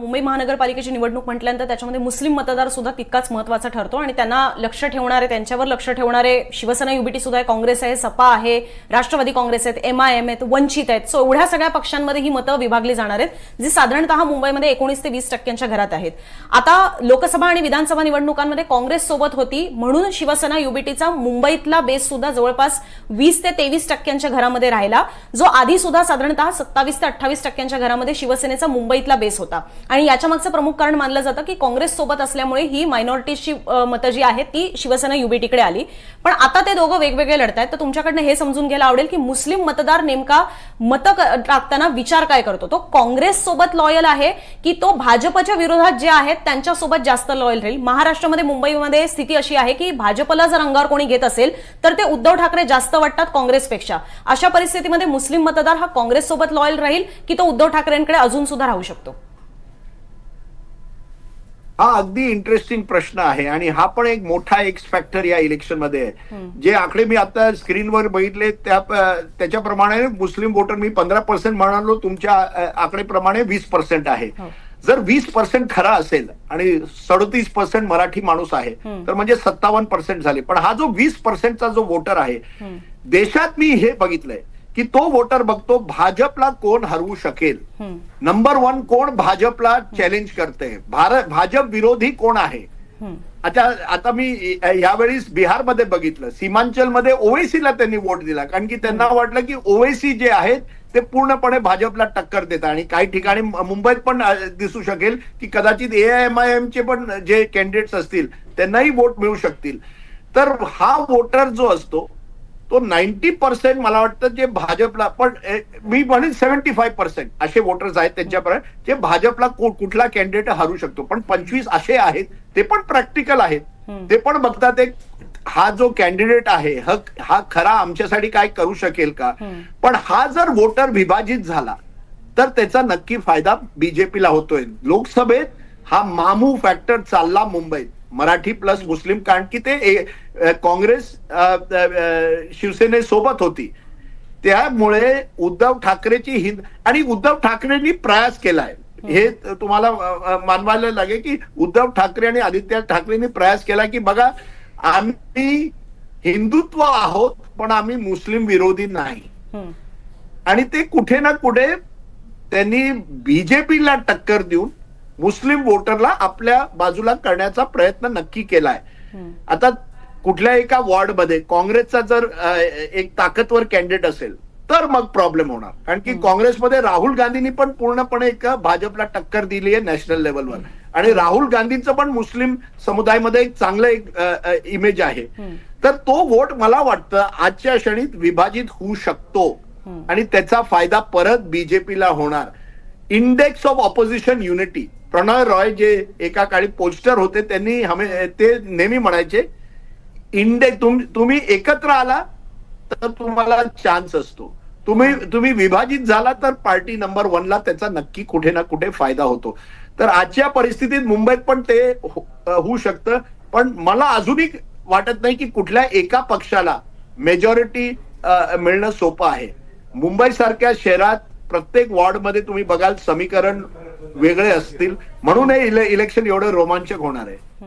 मुंबई महानगरपालिकेची निवडणूक म्हटल्यानंतर त्याच्यामध्ये मुस्लिम मतदार सुद्धा तितकाच महत्त्वाचा ठरतो आणि त्यांना लक्ष ठेवणारे त्यांच्यावर लक्ष ठेवणारे शिवसेना युबीटी सुद्धा आहे काँग्रेस आहे सपा आहे राष्ट्रवादी काँग्रेस आहेत एम आय एम आहेत वंचित आहेत. सो एवढ्या सगळ्या पक्षांमध्ये ही मतं विभागली जाणार आहेत जी साधारणतः मुंबईमध्ये एकोणीस ते वीस टक्क्यांच्या घरात आहेत. आता लोकसभा आणि विधानसभा निवडणुकांमध्ये काँग्रेस सोबत होती म्हणून शिवसेना युबीटीचा मुंबईतला बेस सुद्धा जवळपास वीस ते तेवीस टक्क्यांच्या घरामध्ये राहिला. जो आधी सुद्धा साधारणतः सत्तावीस ते अठ्ठावीस टक्क्यांच्या घरामध्ये शिवसेनेचा मुंबईतला बेस होता. आणि याच्या मागचं प्रमुख कारण मानलं जातं की काँग्रेस सोबत असल्यामुळे ही मायनॉरिटीची मतं जी आहेत ती शिवसेना युबीटीकडे आली. पण आता ते दोघं वेगवेगळे लढत आहेत तर तुमच्याकडनं हे समजून घ्यायला आवडेल की मुस्लिम मतदार नेमका मतं टाकताना विचार काय करतो? तो काँग्रेस सोबत लॉयल आहे की तो भाजपच्या विरोधात जे आहेत त्यांच्यासोबत जास्त लॉयल राहील? महाराष्ट्रामध्ये मुंबईमध्ये स्थिती अशी आहे की भाजपला जर अंगावर कोणी घेत असेल तर ते उद्धव ठाकरे जास्त वाटतात काँग्रेसपेक्षा. अशा परिस्थितीमध्ये मुस्लिम मतदार हा काँग्रेस सोबत लॉयल राहील की तो उद्धव ठाकरेंकडे अजून सुद्धा राहू शकतो? हा अगदी इंटरेस्टिंग प्रश्न आहे. आणि हा पण एक मोठा एक्स फॅक्टर या इलेक्शनमध्ये आहे. जे आकडे मी आता स्क्रीनवर बघितले त्या त्याच्याप्रमाणे मुस्लिम वोटर मी पंधरा पर्सेंट म्हणालो तुमच्या आकडेप्रमाणे वीस पर्सेंट आहे. हो. जर वीस पर्सेंट खरा असेल आणि सदोतीस पर्सेंट मराठी माणूस आहे तर म्हणजे सत्तावन्न पर्सेंट झाले. पण हा जो वीस पर्सेंटचा जो वोटर आहे देशात मी हे बघितलंय. की तो वोटर बघतो भाजपला कोण हरवू शकेल. नंबर वन कोण भाजपला चॅलेंज करते? भारत भाजप विरोधी कोण आहे. आता आता मी यावेळेस बिहारमध्ये बघितलं. सीमांचलमध्ये ओवेसीला त्यांनी वोट दिला. कारण की त्यांना वाटलं की ओवेसी जे आहेत ते पूर्णपणे भाजपला टक्कर देतात. आणि काही ठिकाणी मुंबईत पण दिसू शकेल की कदाचित एआयएमआयएम चे पण जे कॅन्डिडेट्स असतील त्यांनाही वोट मिळू शकतील. तर हा वोटर जो असतो तो नाईन्टी पर्सेंट मला वाटतं जे भाजपला पण मी म्हणेन सेव्हन्टी फाईव्ह पर्सेंट असे वोटर्स आहेत त्यांच्यापर्यंत जे भाजपला कुठला कॅन्डिडेट हरू शकतो. पण पंचवीस असे आहेत ते पण प्रॅक्टिकल आहेत. ते पण बघतात एक हा जो कॅन्डिडेट आहे ह- हा खरा आमच्यासाठी काय करू शकेल का? पण हा जर वोटर विभाजित झाला तर त्याचा नक्की फायदा बीजेपीला होतोय. लोकसभेत हा मामू फॅक्टर चालला मुंबईत. मराठी प्लस मुस्लिम कारण की ते काँग्रेस शिवसेनेसोबत होती. त्यामुळे उद्धव ठाकरेची हिंद आणि उद्धव ठाकरेंनी प्रयास केलाय. हे तुम्हाला मानवायला लागेल की उद्धव ठाकरे आणि आदित्य ठाकरेंनी प्रयास केला की बघा आम्ही हिंदुत्व आहोत पण आम्ही मुस्लिम विरोधी नाही. आणि ते कुठे ना कुठे त्यांनी बीजेपीला टक्कर देऊन मुस्लिम वोटरला आपल्या बाजूला करण्याचा प्रयत्न नक्की केलाय. आता कुठल्या एका वॉर्डमध्ये काँग्रेसचा जर एक ताकदवर कॅन्डिडेट असेल तर मग प्रॉब्लेम होणार. कारण की काँग्रेसमध्ये राहुल गांधींनी पण पूर्णपणे एक भाजपला टक्कर दिली आहे नॅशनल लेवलवर. आणि राहुल गांधींचं पण मुस्लिम समुदायामध्ये एक चांगलं एक इमेज आहे. तर तो वोट मला वाटतं आजच्या क्षणीत विभाजित होऊ शकतो. आणि त्याचा फायदा परत बीजेपीला होणार. Index of opposition unity Prannoy Roy जे एका काळी पोस्टर होते त्यांनी हमे ते नेहमी म्हणायचे इंडे तुम्ही एकत्र आला तर तुम्हाला चान्स असतो. तुम्ही तुम्ही विभाजित झाला तर पार्टी नंबर वनला त्याचा नक्की कुठे ना कुठे फायदा होतो. तर आजच्या परिस्थितीत मुंबईत पण ते हो-, होऊ शकतं पण मला अजूनही वाटत नाही की कुठल्या एका पक्षाला मेजॉरिटी मिळणं सोपं आहे. मुंबई सारख्या शहरात प्रत्येक वॉर्डमध्ये तुम्ही बघाल समीकरण वेगळे असतील. म्हणून हे इले- इलेक्शन एवढं रोमांचक होणार आहे.